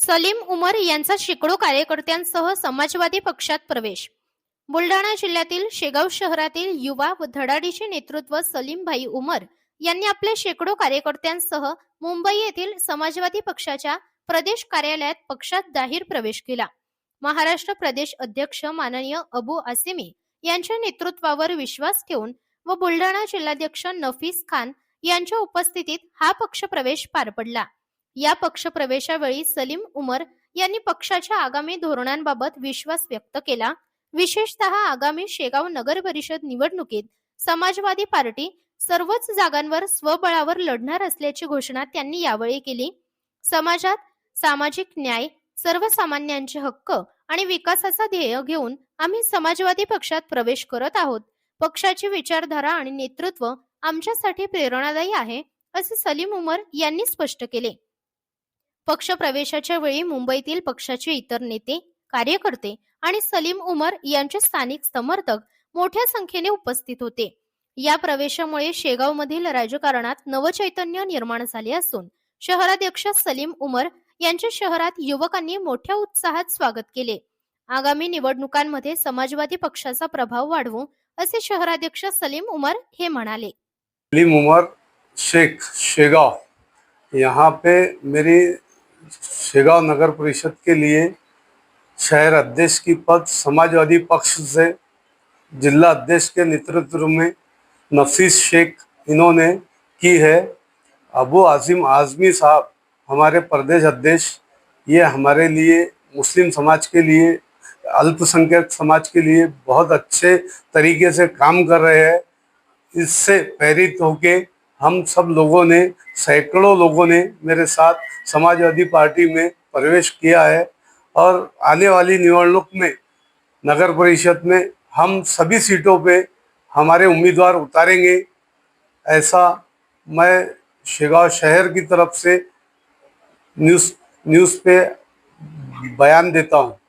सलीम उमर यांचा शेकडो कार्यकर्त्यांसह समाजवादी पक्षात प्रवेश. बुलढाणा जिल्ह्यातील शेगाव शहरातील युवा व धडाडीचे नेतृत्व सलीम भाई उमर यांनी आपल्या शेकडो कार्यकर्त्यांसह मुंबई येथील समाजवादी पक्षाच्या प्रदेश कार्यालयात पक्षात जाहीर प्रवेश केला. महाराष्ट्र प्रदेश अध्यक्ष माननीय अबू आसिमी यांच्या नेतृत्वावर विश्वास ठेवून व बुलढाणा जिल्हाध्यक्ष नफीस खान यांच्या उपस्थितीत हा पक्ष प्रवेश पार पडला. या पक्षप्रवेशावेळी सलीम उमर यांनी पक्षाच्या आगामी धोरणांबाबत विश्वास व्यक्त केला. विशेषतः आगामी शेगाव नगर परिषद निवडणुकीत समाजवादी पार्टी सर्वच जागांवर स्वबळावर लढणार असल्याची घोषणा त्यांनी यावेळी केली. समाजात सामाजिक न्याय सर्वसामान्यांचे हक्क आणि विकासाचा ध्येय घेऊन आम्ही समाजवादी पक्षात प्रवेश करत आहोत. पक्षाची विचारधारा आणि नेतृत्व आमच्यासाठी प्रेरणादायी आहे असे सलीम उमर यांनी स्पष्ट केले. पक्ष प्रवेशाच्या वेळी मुंबईतील पक्षाचे इतर नेते कार्यकर्ते आणि सलीम उमर यांचे स्थानिक समर्थक मोठ्या संख्येने उपस्थित होते. या प्रवेशामुळे शेगावमधील राजकारणात नवचैतन्य निर्माण झाले असून शहराध्यक्ष सलीम उमर यांच्या शहरात युवकांनी मोठ्या उत्साहात स्वागत केले. आगामी निवडणुकांमध्ये समाजवादी पक्षाचा प्रभाव वाढवू असे शहराध्यक्ष सलीम उमर हे म्हणाले. सलीम उमर शेख शेगाव. यहाँ पे मेरी शेगांव नगर परिषद के लिए शहर अध्यक्ष की पद समाजवादी पक्ष से जिला अध्यक्ष के नेतृत्व में नफीस शेख इन्होंने की है। अबू आजिम आजमी साहब, हमारे प्रदेश अध्यक्ष, ये हमारे लिए, मुस्लिम समाज के लिए, अल्पसंख्यक समाज के लिए बहुत अच्छे तरीके से काम कर रहे हैं। इससे प्रेरित होके हम सब लोगों ने, सैकड़ों लोगों ने मेरे साथ समाजवादी पार्टी में प्रवेश किया है और आने वाली निवडणूक में, नगर परिषद में हम सभी सीटों पे हमारे उम्मीदवार उतारेंगे। ऐसा मैं शेगांव शहर की तरफ़ से न्यूज़ न्यूज़ पे बयान देता हूँ।